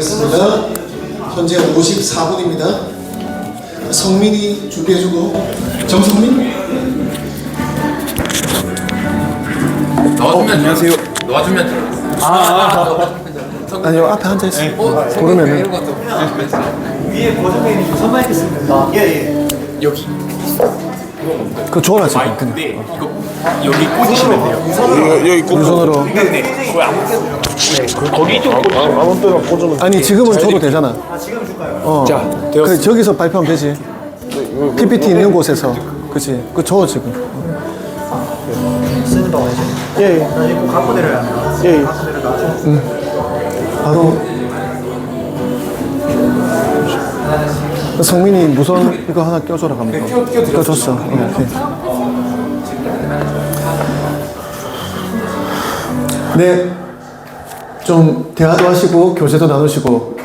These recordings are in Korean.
됐습니다. 현재 54분입니다. 성민이 준비해주고 정성민 넣어주면 안녕하세요. 넣어주면 들어. 아, 아니요 앞에 앉아 있어요. 어. 이런 것도 위에 버전이 선발했겠습니다. 예, 예. 여기 그 좋아하지. 마이크인데 이거 여기 꽂으시면 돼요. 왼손으로. 네네. 거의 아무 때나. 아니 지금은 줘도 되잖아. 아, 지금 줄까요? 어. 자, 그래 저기서 발표하면 되지. PPT 있는 곳에서. 그치. 그 줘 지금. 쓰는 동안 이제. 예. 나 이거 갖고 내려야 합니다. 예. 갖고 내려가. 바로 성민이 무선 이거 하나 껴줘라 가면. 네, 껴- 껴드렸어요. 껴줬어. 어, 오케이. 네. 좀 대화도 하시고 교제도 나누시고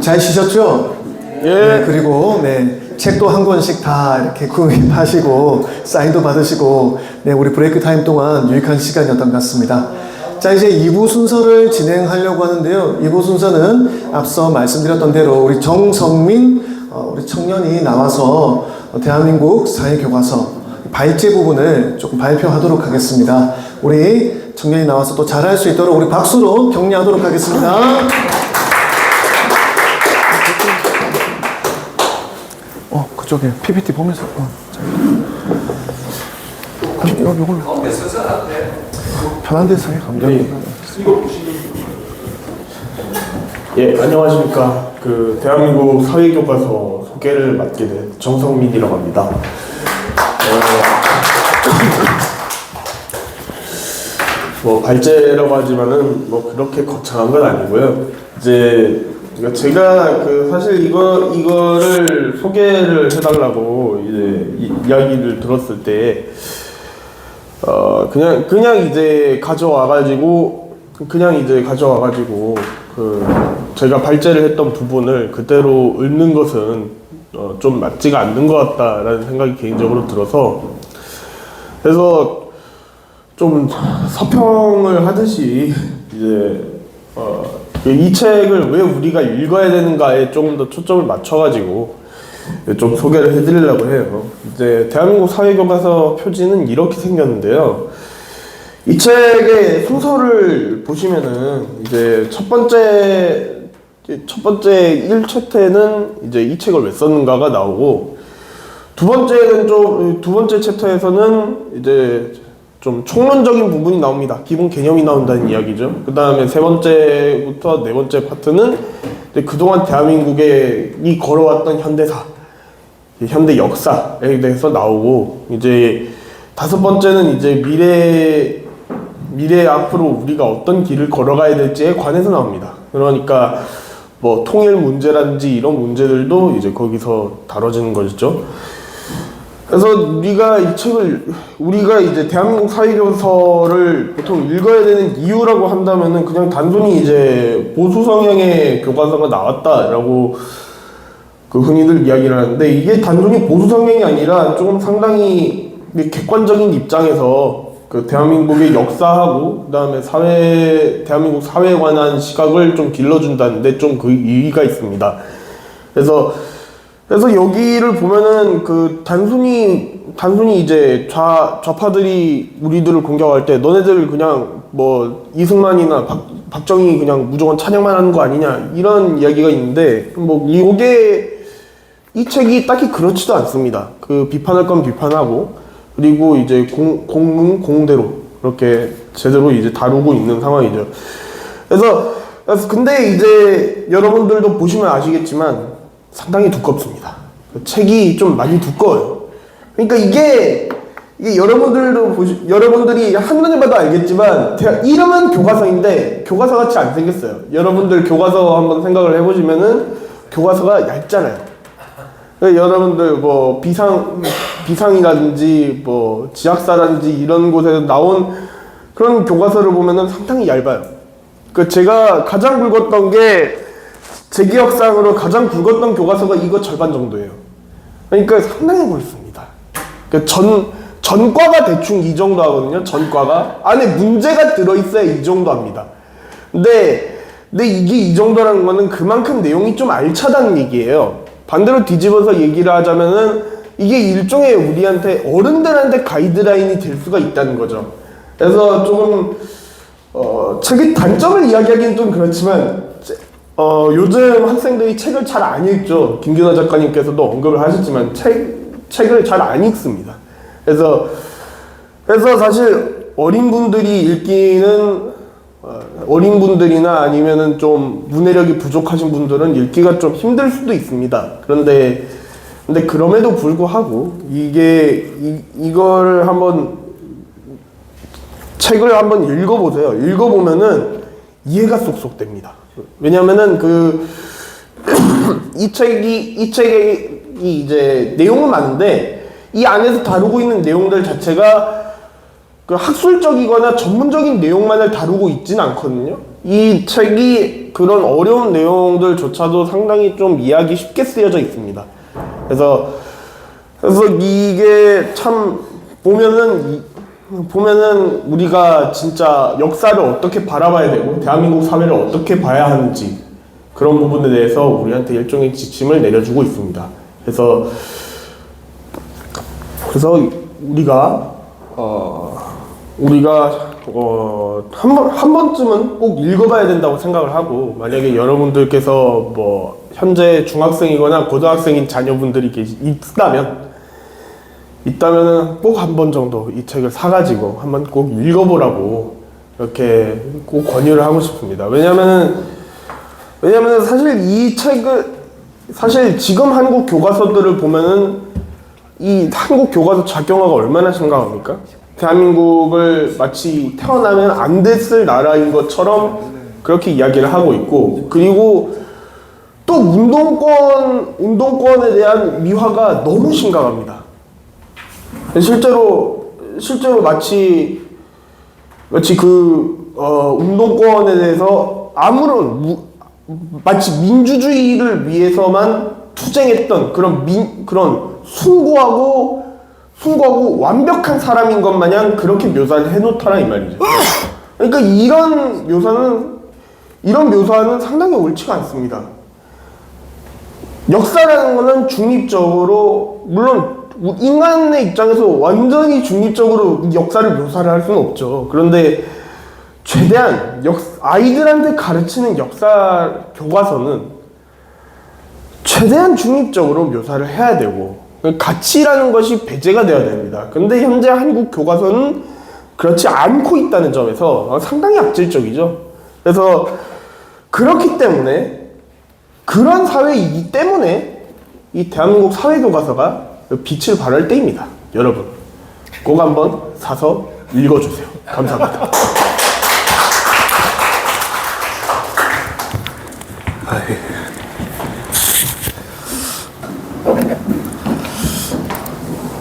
잘 쉬셨죠? 예. 그리고 네 책도 한 권씩 다 이렇게 구입하시고 사인도 받으시고 네 우리 브레이크 타임 동안 유익한 시간이었던 것 같습니다. 자 이제 2부 순서를 진행하려고 하는데요. 2부 순서는 앞서 말씀드렸던 대로 우리 정성민 어, 우리 청년이 나와서 어, 대한민국 사회교과서 발제 부분을 조금 발표하도록 하겠습니다. 우리 청년이 나와서 또 잘할 수 있도록 우리 박수로 격려하도록 하겠습니다. 어, 그쪽에 PPT 보면서. 어, 자. 아니, 이거 이걸로. 편한 데서 해, 감독님. 예, 안녕하십니까. 그 대한민국 사회교과서 소개를 맡게 된 정성민이라고 합니다. 어, 뭐 발제라고 하지만은 뭐 그렇게 거창한 건 아니고요. 이제 그러니까 제가 그 사실 이거 이거를 소개를 해달라고 이제 이, 이야기를 들었을 때 어 그냥 그냥 이제 가져와가지고 그냥 이제 가져와가지고 그 제가 발제를 했던 부분을 그대로 읊는 것은 어, 좀 맞지가 않는 것 같다라는 생각이 개인적으로 들어서 그래서 좀 서평을 하듯이 이제 어, 이 책을 왜 우리가 읽어야 되는가에 조금 더 초점을 맞춰가지고 좀 소개를 해드리려고 해요. 이제 대한민국 사회교과서 표지는 이렇게 생겼는데요. 이 책의 순서를 보시면은 이제 첫 번째 첫 번째 1챕터에는 이제 이 책을 왜 썼는가가 나오고 두 번째는 좀 두 번째 챕터에서는 이제 좀 총론적인 부분이 나옵니다. 기본 개념이 나온다는 이야기죠. 그 다음에 세 번째부터 네 번째 파트는 그동안 대한민국에 이 걸어왔던 현대사, 이 현대 역사에 대해서 나오고 이제 다섯 번째는 이제 미래 미래 앞으로 우리가 어떤 길을 걸어가야 될지에 관해서 나옵니다. 그러니까 뭐 통일 문제라든지 이런 문제들도 이제 거기서 다뤄지는 것이죠. 그래서 우리가 이 책을 우리가 이제 대한민국 사회교서를 보통 읽어야 되는 이유라고 한다면은 그냥 단순히 이제 보수 성향의 교과서가 나왔다라고 그 흔히들 이야기를 하는데 이게 단순히 보수 성향이 아니라 조금 상당히 객관적인 입장에서 그 대한민국의 역사하고 그다음에 사회 대한민국 사회에 관한 시각을 좀 길러준다는데 좀그 의의가 있습니다. 그래서 그래서 여기를 보면은 그 단순히 단순히 이제 좌 좌파들이 우리들을 공격할 때 너네들 그냥 뭐 이승만이나 박, 박정희 그냥 무조건 찬양만 하는 거 아니냐 이런 이야기가 있는데 뭐 이게 이 책이 딱히 그렇지도 않습니다. 그 비판할 건 비판하고 그리고 이제 공, 공은 공대로 그렇게 제대로 이제 다루고 있는 상황이죠. 그래서, 그래서 근데 이제 여러분들도 보시면 아시겠지만 상당히 두껍습니다. 그 책이 좀 많이 두꺼워요. 그러니까 이게 이게 여러분들도 보시, 여러분들이 한눈에 봐도 알겠지만 대- 이름은 교과서인데 교과서 같이 안 생겼어요. 여러분들 교과서 한번 생각을 해보시면은 교과서가 얇잖아요. 그러니까 여러분들 뭐 비상 비상이라든지 뭐 지학사라든지 이런 곳에서 나온 그런 교과서를 보면은 상당히 얇아요. 그 제가 가장 굵었던 게 제 기억상으로 가장 굵었던 교과서가 이거 절반 정도예요. 그러니까 상당히 굵습니다. 그전 전과가 대충 이 정도 하거든요. 전과가 안에 문제가 들어 있어야 이 정도 합니다. 근데 근데 이게 이 정도라는 거는 그만큼 내용이 좀 알차다는 얘기예요. 반대로 뒤집어서 얘기를 하자면은 이게 일종의 우리한테 어른들한테 가이드라인이 될 수가 있다는 거죠. 그래서 조금 어, 책의 단점을 이야기하기는 좀 그렇지만 제- 어, 요즘 학생들이 책을 잘 안 읽죠. 김균호 작가님께서도 언급을 하셨지만 책 책을 잘 안 읽습니다. 그래서 그래서 사실 어린 분들이 읽기는 어, 어린 분들이나 아니면은 좀 문해력이 부족하신 분들은 읽기가 좀 힘들 수도 있습니다. 그런데 근데 그럼에도 불구하고 이게 이, 이걸 한번 책을 한번 읽어보세요. 읽어보면은 이해가 쏙쏙 됩니다. 왜냐면은 그 이 책이 이 책이 이제 내용은 많은데 이 안에서 다루고 있는 내용들 자체가 그 학술적이거나 전문적인 내용만을 다루고 있지는 않거든요. 이 책이 그런 어려운 내용들조차도 상당히 좀 이해하기 쉽게 쓰여져 있습니다. 그래서 그래서 이게 참 보면은 이- 보면은 우리가 진짜 역사를 어떻게 바라봐야 되고 대한민국 사회를 어떻게 봐야 하는지 그런 부분에 대해서 우리한테 일종의 지침을 내려주고 있습니다. 그래서 그래서 우리가 어 우리가 어 한 번 한 번쯤은 꼭 읽어봐야 된다고 생각을 하고 만약에 여러분들께서 뭐 현재 중학생이거나 고등학생인 자녀분들이 있다면 있다면은 꼭한 번 정도 이 책을 사가지고 한번 꼭 읽어보라고 이렇게 꼭 권유를 하고 싶습니다. 왜냐면은 왜냐면은 사실 이 책을 사실 지금 한국 교과서들을 보면은 이 한국 교과서 작용화가 얼마나 심각합니까? 대한민국을 마치 태어나면 안 됐을 나라인 것처럼 그렇게 이야기를 하고 있고 그리고 또 운동권 운동권에 대한 미화가 너무 심각합니다. 실제로 실제로 마치 마치 그 어, 운동권에 대해서 아무런 무, 마치 민주주의를 위해서만 투쟁했던 그런 민 그런 숭고하고 숭고하고 완벽한 사람인 것 마냥 그렇게 묘사를 해놓더라 이 말이죠. 그러니까 이런 묘사는 이런 묘사는 상당히 옳지가 않습니다. 역사라는 거는 중립적으로 물론 인간의 입장에서 완전히 중립적으로 이 역사를 묘사를 할 수는 없죠. 그런데 최대한 역 아이들한테 가르치는 역사 교과서는 최대한 중립적으로 묘사를 해야 되고 가치라는 것이 배제가 되어야 됩니다. 근데 현재 한국 교과서는 그렇지 않고 있다는 점에서 상당히 악질적이죠. 그래서 그렇기 때문에 그런 사회이기 때문에 이 대한민국 사회교과서가 빛을 발할 때입니다. 여러분 꼭 한번 사서 읽어주세요. 감사합니다.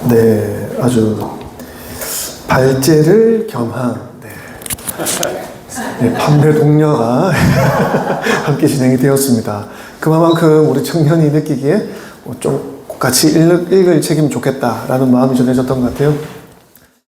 네, 아주 발제를 겸한 네. 네, 판매 동료가 함께 진행이 되었습니다. 그만큼 우리 청년이 느끼기에 뭐좀 같이 읽, 읽을 책임 좋겠다라는 마음이 전해졌던 것 같아요.